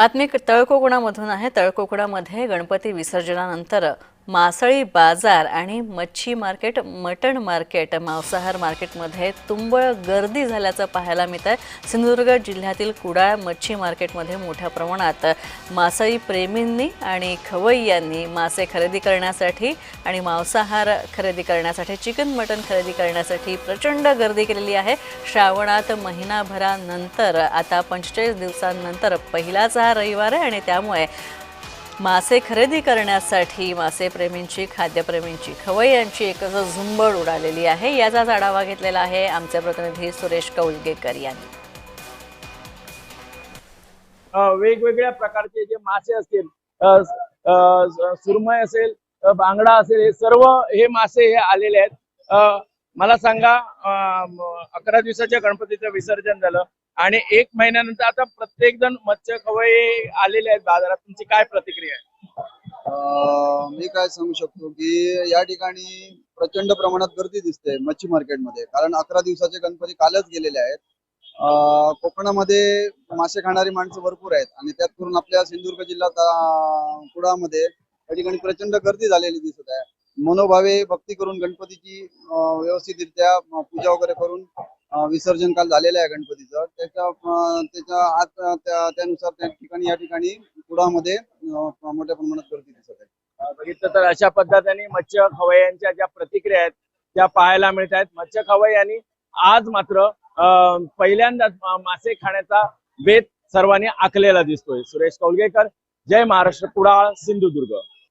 बातमी तळकोकणामधून आहे. तळकोकणामध्ये गणपती विसर्जनानंतर मासळी बाजार आणि मच्छी मार्केट मटण मार्केट मांसाहार मार्केटमध्ये तुंबळ गर्दी झाल्याचं पाहायला मिळत आहे सिंधुदुर्ग जिल्ह्यातील कुडाळ मच्छी मार्केटमध्ये मोठ्या प्रमाणात मासळी प्रेमींनी आणि खवय्यांनी मासे खरेदी करण्यासाठी आणि मांसाहार खरेदी करण्यासाठी चिकन मटण खरेदी करण्यासाठी प्रचंड गर्दी केलेली आहे. श्रावणात महिनाभरानंतर आता पंचेचाळीस दिवसांनंतर पहिलाच हा रविवार आहे आणि त्यामुळे मासे खरेदी करण्यासाठी मासेप्रेमींची खाद्यप्रेमींची खवय्यांची एकच झुंबड उडालेली आहे. याचाच आढावा घेतलेला आहे आमचे प्रतिनिधी सुरेश कौलगेकर यांनी. वेगवेगळ्या प्रकारचे जे मासे असतील सुरमय असेल बांगडा असेल हे सर्व हे मासे हे आलेले आहेत. मला सांगा अकरा दिवसाच्या गणपतीचं विसर्जन झालं. आणि एक महिन्यानंतर आता प्रत्येक जण मत्स्य खवये आलेले आहेत बाजारात. तुमची काय प्रतिक्रिया आहे? मी काय सांगू शकतो की या ठिकाणी प्रचंड प्रमाणात गर्दी दिसते मच्छी मार्केटमध्ये. कारण अकरा दिवसाचे गणपती कालच गेलेले आहेत. कोकणामध्ये मासे खाणारी माणसं भरपूर आहेत. आणि त्यात करून आपल्या सिंधुदुर्ग जिल्ह्यात कुडामध्ये या ठिकाणी प्रचंड गर्दी झालेली दिसत आहे. मनोभावे भक्ती करून गणपतीची व्यवस्थितरित्या पूजा वगैरे करून विसर्जन काल झालेलं आहे गणपतीचं. त्याच्या त्याच्या आत त्यानुसार त्या ठिकाणी या ठिकाणी कुडामध्ये मोठ्या प्रमाणात गर्दी दिसत आहे. बघितलं तर अशा पद्धतीने मत्स्य खवय्यांच्या ज्या प्रतिक्रिया आहेत त्या पाहायला मिळत आहेत. मत्स्य खवय्यांनी आज मात्र पहिल्यांदाच मासे खाण्याचा बेत सर्वांनी आखलेला दिसतोय. सुरेश कौलगेकर जय महाराष्ट्र कुडाळ सिंधुदुर्ग.